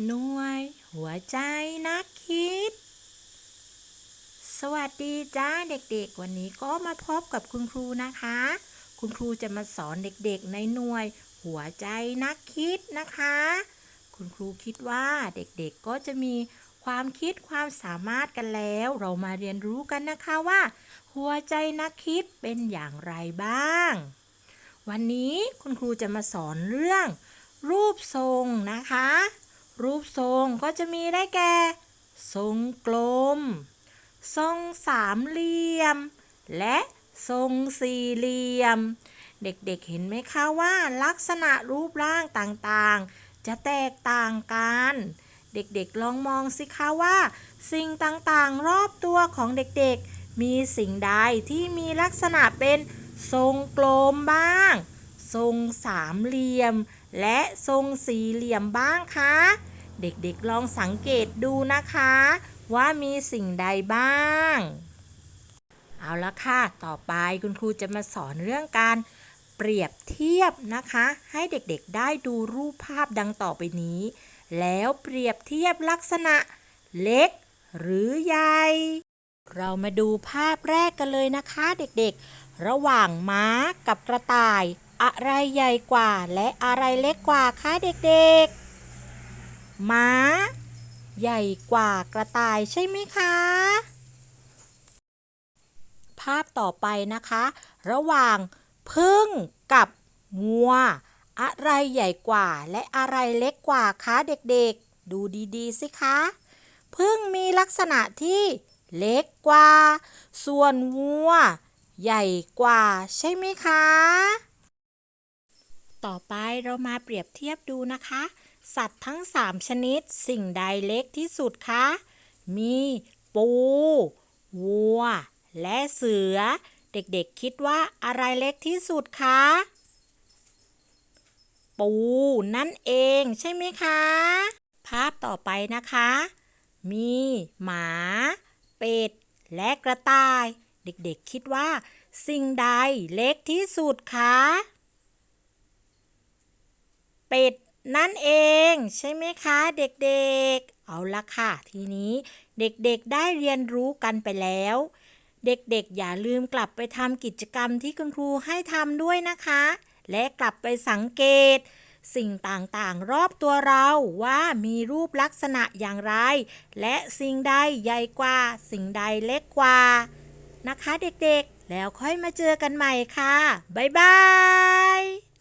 หน่วย หัวใจนักคิด สวัสดีจ้าเด็กๆ วันนี้ก็มาพบกับคุณครูนะคะ คุณครูจะมาสอนเด็กๆในหน่วย หัวใจนักคิดนะคะ คุณครูคิดว่าเด็กๆก็จะมีความคิดความสามารถกันแล้ว เรามาเรียนรู้กันนะคะว่า หัวใจนักคิดเป็นอย่างไรบ้าง วันนี้คุณครูจะมาสอนเรื่อง รูปทรงนะคะ รูปทรงก็จะมีได้แก่ ทรงกลม ทรงสามเหลี่ยม และทรงสี่เหลี่ยม เด็กๆเห็นไหมคะว่าลักษณะรูปร่างต่างๆ จะแตกต่างกัน เด็กๆลองมองสิคะว่า สิ่งต่างๆรอบตัวของเด็กๆ มีสิ่งใดที่มีลักษณะเป็นทรงกลมบ้าง ทรงสามเหลี่ยม และทรงสี่เหลี่ยมบ้างคะ เด็กๆลองสังเกตดูนะคะ ว่ามีสิ่งใดบ้าง เอาละค่ะ ต่อไปคุณครูจะมาสอนเรื่องการเปรียบเทียบนะคะ ให้เด็กๆได้ดูรูปภาพดังต่อไปนี้ แล้วเปรียบเทียบลักษณะเล็กหรือใหญ่ เรามาดูภาพแรกกันเลยนะคะเด็กๆ ระหว่างม้ากับกระต่าย อะไรใหญ่กว่าและอะไรเล็กกว่าคะเด็กๆ ม้า ใหญ่กว่ากระต่ายใช่ไหมคะ ภาพต่อไปนะคะ ระหว่างพึ่งกับงัว อะไรใหญ่กว่าและอะไรเล็กกว่าคะเด็กๆ ดูดีๆสิคะพึ่งมีลักษณะที่เล็กกว่า ส่วนวัว ใหญ่กว่าใช่ไหมคะ ต่อไปเรามาเปรียบเทียบดูนะคะ สัตว์ทั้ง 3 ชนิด สิ่งใดเล็กที่สุดคะ มี ปู วัว และเสือ เด็กๆคิดว่าอะไรเล็กที่สุดคะ ปูนั่นเองใช่ไหมคะ ภาพต่อไปนะคะ มี หมา เป็ด และกระต่าย เด็กๆคิดว่า สิ่งใดเล็กที่สุดคะ เป็ด นั่นเองใช่ไหมคะเด็กๆ เอาละค่ะ ทีนี้เด็กๆได้เรียนรู้กันไปแล้ว เด็กๆ อย่าลืมกลับไปทำกิจกรรมที่คุณครูให้ทำด้วยนะคะ และกลับไปสังเกต สิ่งต่างๆ รอบตัวเราว่ามีรูปลักษณะอย่างไร และสิ่งใดใหญ่กว่า สิ่งใดเล็กกว่า นะคะเด็กๆ แล้วค่อยมาเจอกันใหม่ค่ะ บ๊ายบาย